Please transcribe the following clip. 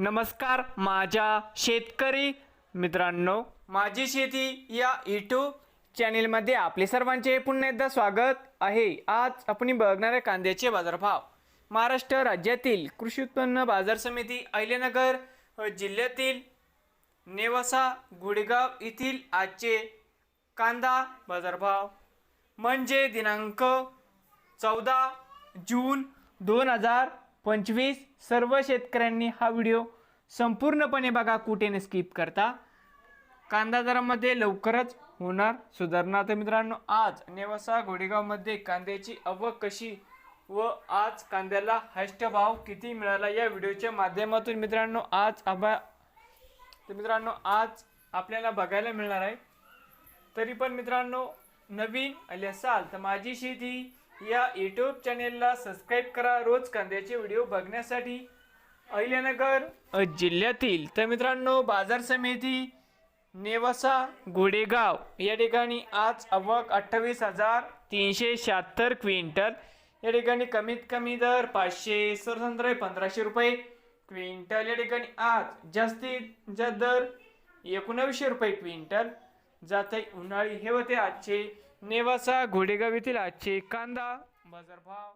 नमस्कार माझ्या शेतकरी मित्रांनो माझी शेती या यूट्यूब चॅनेलमध्ये आपले सर्वांचे पुन्हा एकदा स्वागत आहे. आज आपण बघणाऱ्या कांद्याचे बाजारभाव. महाराष्ट्र राज्यातील कृषी उत्पन्न बाजार समिती अहिल्यानगर जिल्ह्यातील नेवासा गुडेगाव येथील आजचे कांदा बाजारभाव. म्हणजे दिनांक चौदा जून दोन हजार पंचवीस सर्व शेतकऱ्यांनी हा व्हिडिओ संपूर्णपणे बघा कुठे न स्किप करता. कांदा दरामध्ये लवकरच होणार सुधारणा. तर मित्रांनो आज नेवासा घोडेगावमध्ये कांद्याची आवक कशी व आज कांद्याला हष्ट भाव किती मिळाला या व्हिडिओच्या माध्यमातून मित्रांनो आज आभा तर मित्रांनो आज आपल्याला बघायला मिळणार आहे. तरी पण मित्रांनो नवीन आले असाल तर माझी शेती या यूट्यूब चॅनेलला सबस्क्राईब करा. रोज कांद्याचे व्हिडिओ बघण्यासाठी अहिल्यानगर जिल्ह्यातील तर मित्रांनो बाजार समिती नेवासा गुडेगाव या ठिकाणी आज अवक अठ्ठावीस हजार तीनशे शहात्तर क्विंटल. या ठिकाणी कमीत कमी दर पाचशे सरसंत्र पंधराशे रुपये क्विंटल. या ठिकाणी आज जास्तीत जास्त दर एकोणावीसशे रुपये क्विंटल. जाते उन्हाळी. हे होते आजचे नेवासा घोडेगाव येथील आजचे कांदा बाजारभाव.